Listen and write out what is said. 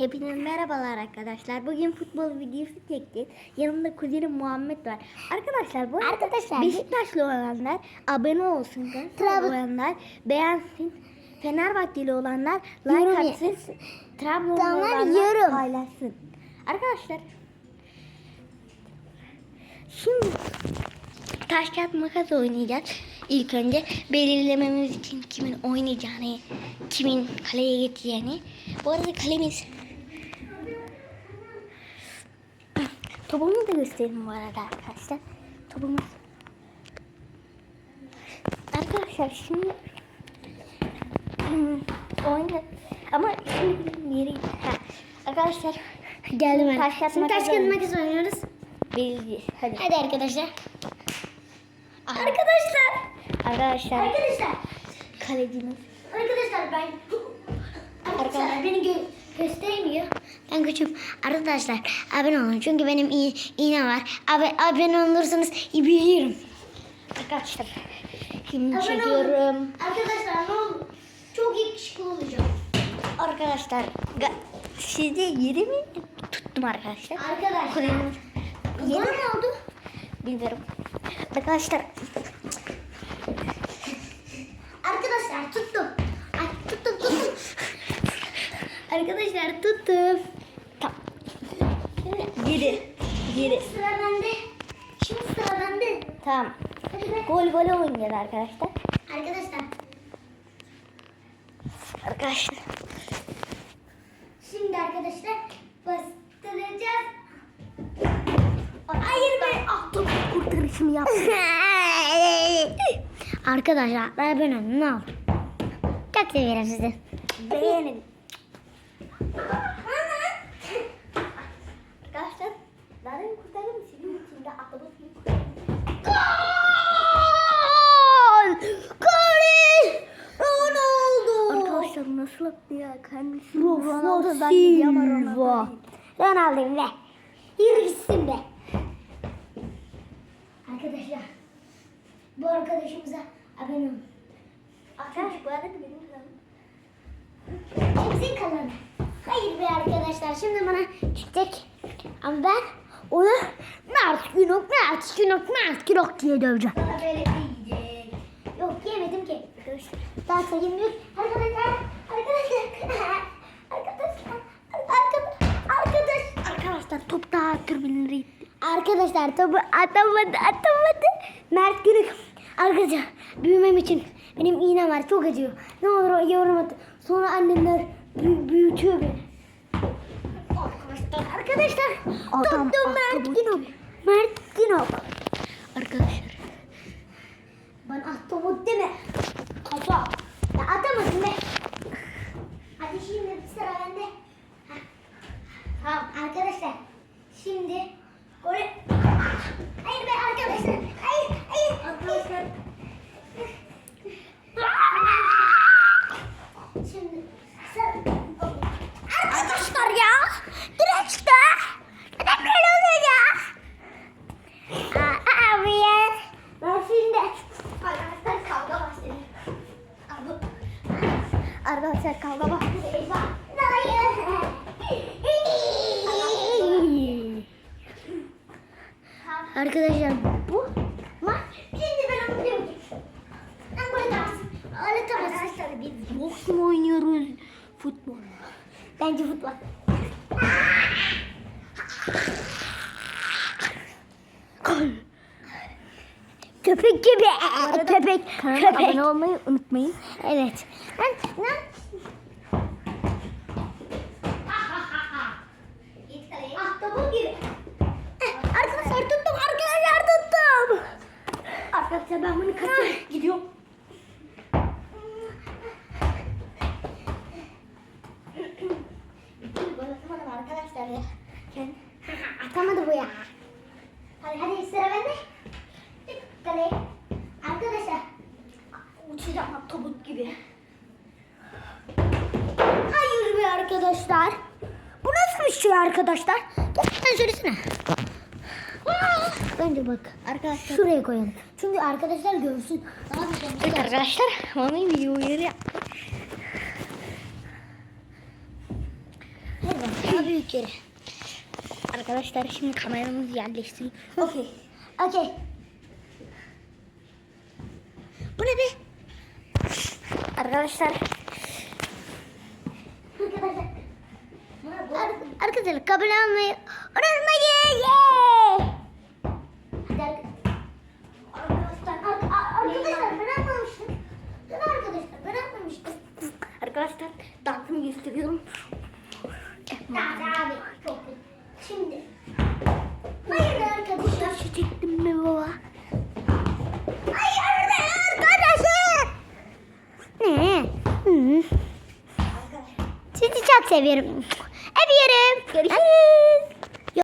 Hepinize merhabalar arkadaşlar. Bugün futbol videosu çekeceğiz. Yanımda kuzenim Muhammed var. Arkadaşlar bu Arkadaşlar, Beşiktaşlı olanlar abone olsun. Trabzon- olanlar beğensin. Fenerbahçeli olanlar like atsın. Trabzonlu Tamam, olanlar yorum. paylaşsın. Arkadaşlar şimdi taş kağıt makas oynayacağız. İlk önce belirlememiz için kimin oynayacağını, kimin kaleye geçeceğini. Bu arada kalemiz Topumu da göstereyim bu arada arkadaşlar. Topumuz. Arkadaşlar şimdi hmm, oyna ama şimdi yere ha. Arkadaşlar Geldim ben. Taş Şimdi taş kağıt makas oynuyoruz. Belli. Hadi. Hadi arkadaşlar. Aha. Arkadaşlar. Arkadaşlar Arkadaşlar. kalecimiz. Arkadaşlar ben Arkadaşlar beni gö gösteremiyor. Ben küçüğüm. Arkadaşlar abone olun. Çünkü benim iyi iğne var. Abi abone olursanız iyi biliyorum. Arkadaşlar şimdi Abone olun. çekiyorum. Arkadaşlar ne olur. Çok yakışıklı olacağım. Arkadaşlar sizde yeri mi tuttum arkadaşlar? Arkadaşlar. Bana ne oldu? Bilmiyorum. Arkadaşlar Arkadaşlar tuttum tuttum. Arkadaşlar tuttum. Tamam. Geri. Geri. Sıra bende. Şimdi sıra bende. Tamam. Gol gol oynayacağız arkadaşlar. Arkadaşlar Arkadaşlar. şimdi arkadaşlar bastıracağız. Hayır be. Ah, top. Kurtarışımı yap. Arkadaşlar ben ben ne olur. Çok seviyorum sizi. Beğenin. Arkadaşlar. Daha demin kurtardım. Sizin için de atlamak gibi Gol! Gol! Ronaldo! Attı ya kendisi? Ronaldo zannediyor ama Ronaldo değil. Be. Yürü gitsin be. Arkadaşlar bu arkadaşımıza abone olun. Arkadaş bu arada benim kanalım. Hepsi kalanı. Hayır be arkadaşlar şimdi bana çıkacak. Ama ben onu Mert Günok, Mert Günok, Mert Günok diye döveceğim. Bana böyle diyecek. Yemedim ki. Arkadaşlar. Daha sayım yok. Arkadaşlar, arkadaşlar, arkadaşlar, arkadaşlar, arkadaş. Arkadaşlar top daha tribünlere gitti. Arkadaşlar topu atamadı, atamadı. Mert Günok. Arkadaşlar büyümem için benim iğnem var çok acıyor. Ne olur yorum atın. Sonra annemler büyü- büyütüyor beni. Arkadaşlar, arkadaşlar. Adam Tuttum Mert Günok. Mert Günok. Arkadaşlar. Bana ahtapot deme. Kafa. Ya atamadım be. Hadi şimdi sıra bende. Heh. Tamam arkadaşlar. Şimdi golü... Hayır be arkadaşlar. Hayır, hayır. Arkadaşlar. Şimdi sıra... Arkadaşlar ya. Direçte. Neden böyle oluyor ya? Aa, abi ya. Ben şimdi... Arkadaşlar kavga başladı. Abi. Arkadaşlar kavga bak. Eyvah. Hayır. Arkadaşlar bu maç şimdi ben. Ben böyle oynuyoruz? Futbol? Bence futbol. Köpek gibi. Köpek. Kanala Köpek. abone olmayı unutmayın. Evet. Ahtapot gibi. Eh, Arkadaşlar tuttum. Arkadaşlar tuttum. Arkadaşlar ben bunu kaçırıp gidiyorum. Gol atamadım arkadaşlar ya. Atamadı bu ya. Hadi hadi sıra bende. Kaleye. Arkadaşlar. Uçacağım ahtapot gibi. Hayır be arkadaşlar. Bu nasıl bir şey arkadaşlar? Gerçekten söylesene. Bence bak. Arkadaşlar. Şuraya koyalım. Çünkü arkadaşlar görsün. Daha bir şey. Evet arkadaşlar. Onu video uyarı. Hadi bak. daha büyük yere. Arkadaşlar şimdi kameramızı yerleştirin. Okey. Okey. Bu ne be? Arkadaşlar Arkadaşlar. Ar- arkadaşlar kabul almayı unutmayın. Yeah! Hadi arkadaşlar. Arkadaşlar, ar- arkadaşlar ben atmamıştım. Ben arkadaşlar ben atmamıştım. Arkadaşlar dansımı gösteriyorum. Daha abi çok kötü. Şimdi. Hayır arkadaşlar. Çektim mi baba? Sizi çok seviyorum. Öpüyorum. Görüşürüz.